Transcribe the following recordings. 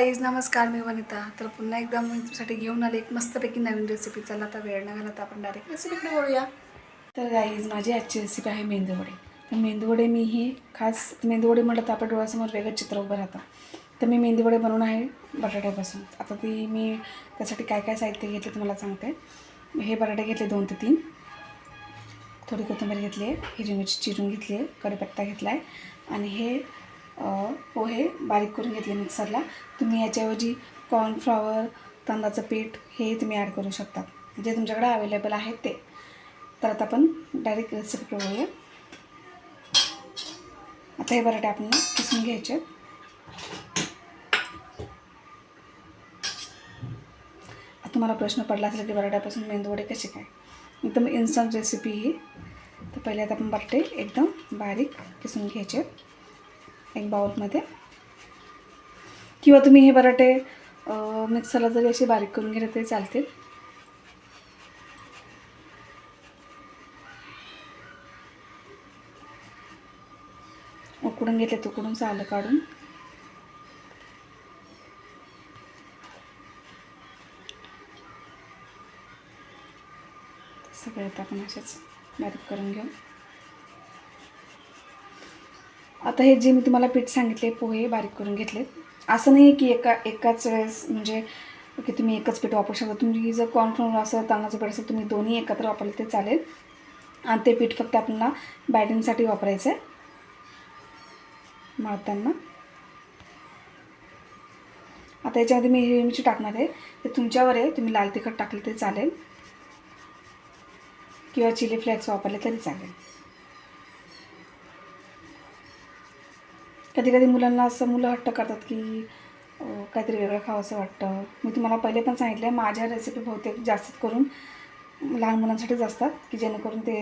Guys नमस्कार मी वनिता. तर पुन्हा एकदा मी तुमच्यासाठी घेऊन आले एक मस्तपैकी नवीन रेसिपी चला आता वेळ न घालता आपण डायरेक्ट रेसिपीकडे बोलूया तर गाईज माझी आजची रेसिपी आहे मेंदूवडे तर मेंदूवडे मी ही खास मेंदूवडे म्हटलं तर आपल्या डोळ्यासमोर वेगळं चित्र उभं राहतं. तर मी मेंदूवडे बनवून आहे बटाट्यापासून. आता ती मी त्यासाठी काय काय साहित्य घेतले तुम्हाला सांगते. हे बटाटे घेतले दोन ते तीन. थोडी कोथिंबीर घेतली आहे हिरवी मिरची चिरून घेतली आहे कढीपत्ता घेतला आहे. आणि हे पोहे बारीक करून घेतले मिक्सरला. तुम्ही याच्याऐवजी कॉर्नफ्लॉवर तांदळाचं पीठ हे तुम्ही ॲड करू शकता. जे तुमच्याकडे अवेलेबल आहेत ते. तर आता आपण डायरेक्ट रेसिपी बघूया. आता हे बराटे आपण किसून घ्यायचे. आता तुम्हाला प्रश्न पडला असेल की बराट्यापासून मेंदूवडे कसे काय? एकदम इन्स्टंट रेसिपी ही. तर पहिले आता आपण बराटे एकदम बारीक किसून घ्यायचे. एक बाउलमध्ये. किंवा तुम्ही हे बराटे मिक्सरला जरी असे बारीक करून घेतले तरी चालतील. उकडून घेतले तुकडून सालं काढून. सगळे आता आपण असेच बारीक करून घेऊ. आता हे जे मी तुम्हाला पीठ सांगितले पोहे बारीक करून घेतले असं नाही की एका एकाच वेळेस म्हणजे की तुम्ही एकच पीठ वापरू शकता. तुम्ही जर कॉर्नफ्लोअर असं तांदळाचं पीठ असेल तुम्ही दोन्ही एकत्र वापरले ते चालेल. आणि ते पीठ फक्त आपल्याला बॅटिंगसाठी वापरायचं आहे मळताना. आता याच्यामध्ये मी हिरवी मिरची टाकणार आहे. ते तुमच्यावर आहे. तुम्ही लाल तिखट टाकले तरी चालेल. किंवा चिली फ्लेक्स वापरले तरी चालेल. कधी कधी मुलांना असं मुलं हट्ट करतात की काहीतरी वेगळं खावं असं वाटतं. मी तुम्हाला पहिले पण सांगितलं आहे माझ्या रेसिपी बहुतेक जास्त करून लहान मुलांसाठीच असतात की जेणेकरून ते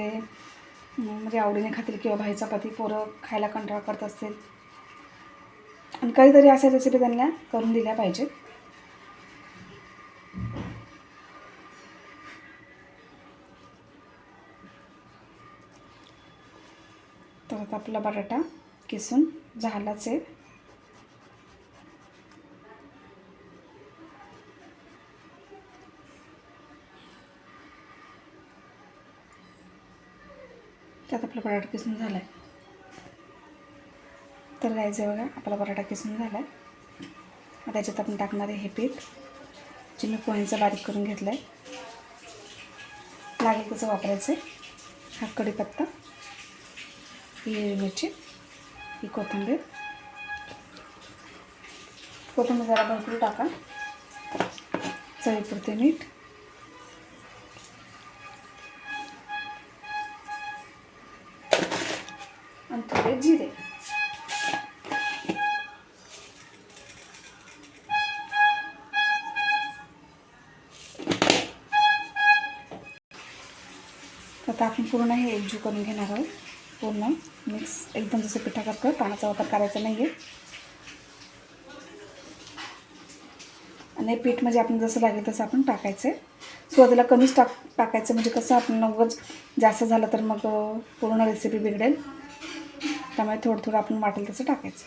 म्हणजे आवडीने खातील किंवा भाई चपाती पोरं खायला कंटाळा करत असतील. आणि काहीतरी अशा रेसिपी त्यांना करून दिल्या पाहिजेत. तर आता आपला बटाटा किसून झालाच आहे. त्यात आपला बटाटा किसून झाला आहे तर जायचं बघा आपला बटाटा किसून झाला आहे त्याच्यात आपण टाकणार आहे हे पीठ. जे मी पोहेचं बारीक करून घेतलं आहे लागेल कसं वापरायचं आहे हा कढीपत्ता हिरवी मिरची. ही कोथिंबीर. कोथिंबीर जरा भरपूर टाका. चवीपुरते मीठ. आणि थोडे जिरे. तर आता आपण पूर्ण हे एकजू करून घेणार आहोत. पूर्ण मिक्स एकदम जसं पिठासारखं पाण्याचा वापर करायचा नाही आहे आणि पीठ म्हणजे आपण जसं लागेल तसं आपण टाकायचं आहे सुरुवातीला कमीच टाक टाकायचं म्हणजे कसं आपण उगाच जास्त झालं तर मग पूर्ण रेसिपी बिघडेल. त्यामुळे थोडं थोडं आपण वाटेल तसं टाकायचं.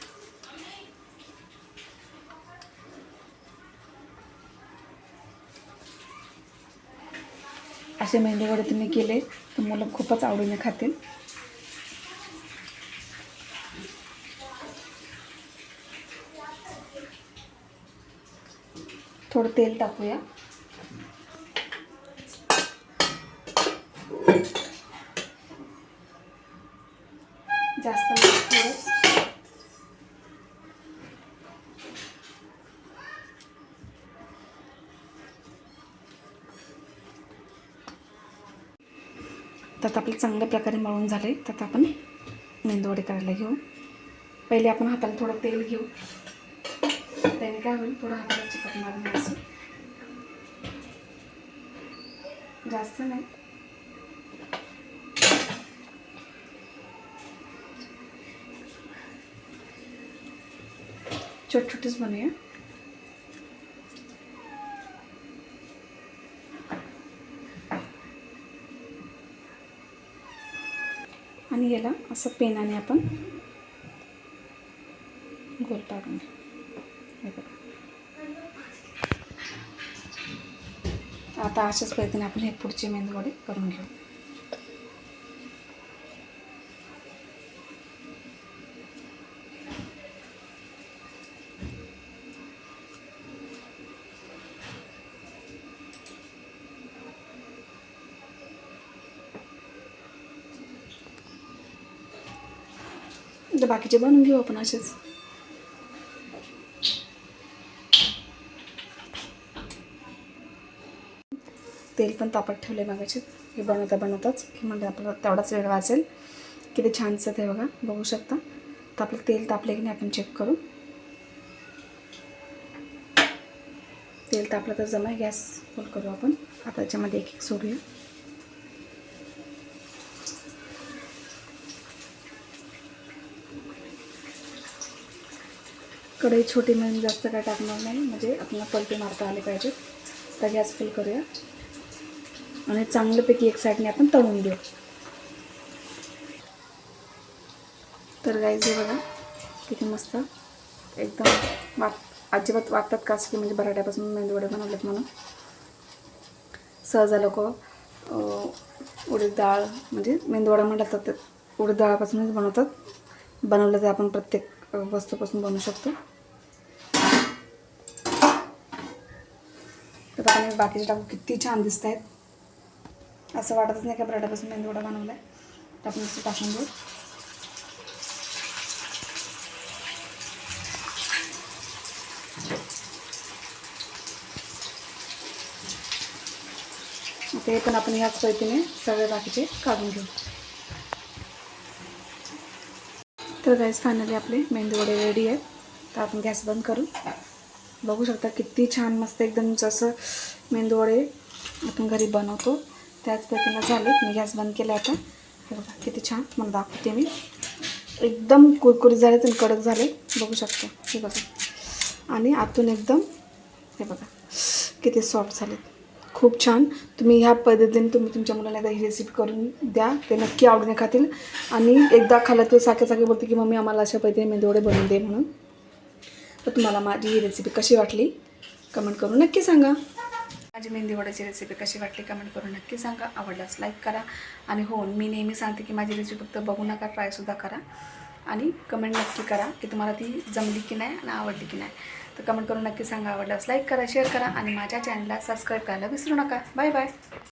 असे मेंदूवडे तुम्ही केले तर मुलं खूपच आवडीने खातील. थोडं तेल टाकूया. जास्त थोडंच त्यात आपलं चांगल्या प्रकारे मळून झाले त्यात आपण मेंदूवडे करायला घेऊ. पहिले आपण हाताला थोडं तेल घेऊ. त्याने काय होईल थोडं हाताला चिकट मारून असं जास्त नाही. छोट छोटेच बनवूया. आणि याला असं पेनाने आपण गोल पाडून आता अशाच पद्धतीने आपण हे पुढचे मेंदवडे करून घेऊ. बाकीचे बनवून घेऊ आपण असेच. तेल पण तापत ठेवले मागाचे हे बनवता बनवताच. की म्हणजे आपला तेवढाच वेळ वाचेल. किती छानसं ते बघा. बघू शकता. तर आपलं तेल तापले की नाही आपण चेक करू. तेल तापलं तर जमा गॅस फुल करू आपण. आता याच्यामध्ये एक एक सोडूया. कढई छोटी म्हणून जास्त काय टाकणार नाही. म्हणजे आपल्याला पलटी मारता आले पाहिजेत. तर गॅस फुल करूया. आणि चांगल्यापैकी एक साईडने आपण तळून घेऊ. तर गाईज बघा किती मस्त एकदम वाट अजिबात वाटतात का की म्हणजे बराट्यापासून मेंदूवडे बनवलेत म्हणून. सहजा लोक उडीद डाळ म्हणजे मेंदूवडा म्हणतात तर ते उडीद डाळापासूनच बनवतात. बनवलं तर आपण प्रत्येक वस्तूपासून बनवू शकतो. तर आपण बाकीचे टाकू किती छान दिसत आहेत असं वाटतच नाही का बटाट्यापासून मेंदूवडा बनवला आहे तर आपण असं टाकून घेऊ. ते पण आपण ह्याच पद्धतीने सगळे बाकीचे काढून घेऊ. तर गॅस फायनली आपले मेंदूवडे रेडी आहेत. तर आपण गॅस बंद करू. बघू शकता किती छान मस्त एकदम जसं मेंदूवडे आपण घरी बनवतो. त्याच पद्धतीनं झाले मी गॅस बंद केला आता. हे बघा किती छान. मला दाखवते मी. एकदम कुरकुरीत झाले आणि कडक झाले बघू शकतो. हे बघा. आणि आतून एकदम हे बघा किती सॉफ्ट झाले खूप छान. तुम्ही ह्या पद्धतीने तुम्ही तुमच्या मुलाला एकदा ही रेसिपी करून द्या. ते नक्की आवडीने खातील. आणि एकदा खाल्लं तर साखे साखे बोलते की मम्मी आम्हाला अशा पद्धतीने मेंदूवडे बनवून दे म्हणून. तर तुम्हाला माझी ही रेसिपी कशी वाटली? कमेंट करून नक्की सांगा. माझी मेहंदी वड्याची रेसिपी कशी वाटली कमेंट करून नक्की सांगा. आवडल्यास लाईक करा. आणि हो मी नेहमी सांगते की माझी रेसिपी फक्त बघू नका ट्रायसुद्धा करा. आणि कमेंट नक्की करा की तुम्हाला ती जमली की नाही आणि आवडली की नाही. तर कमेंट करून नक्की सांगा. आवडल्यास लाईक करा शेअर करा आणि माझ्या चॅनलला सबस्क्राईब करायला विसरू नका. Bye bye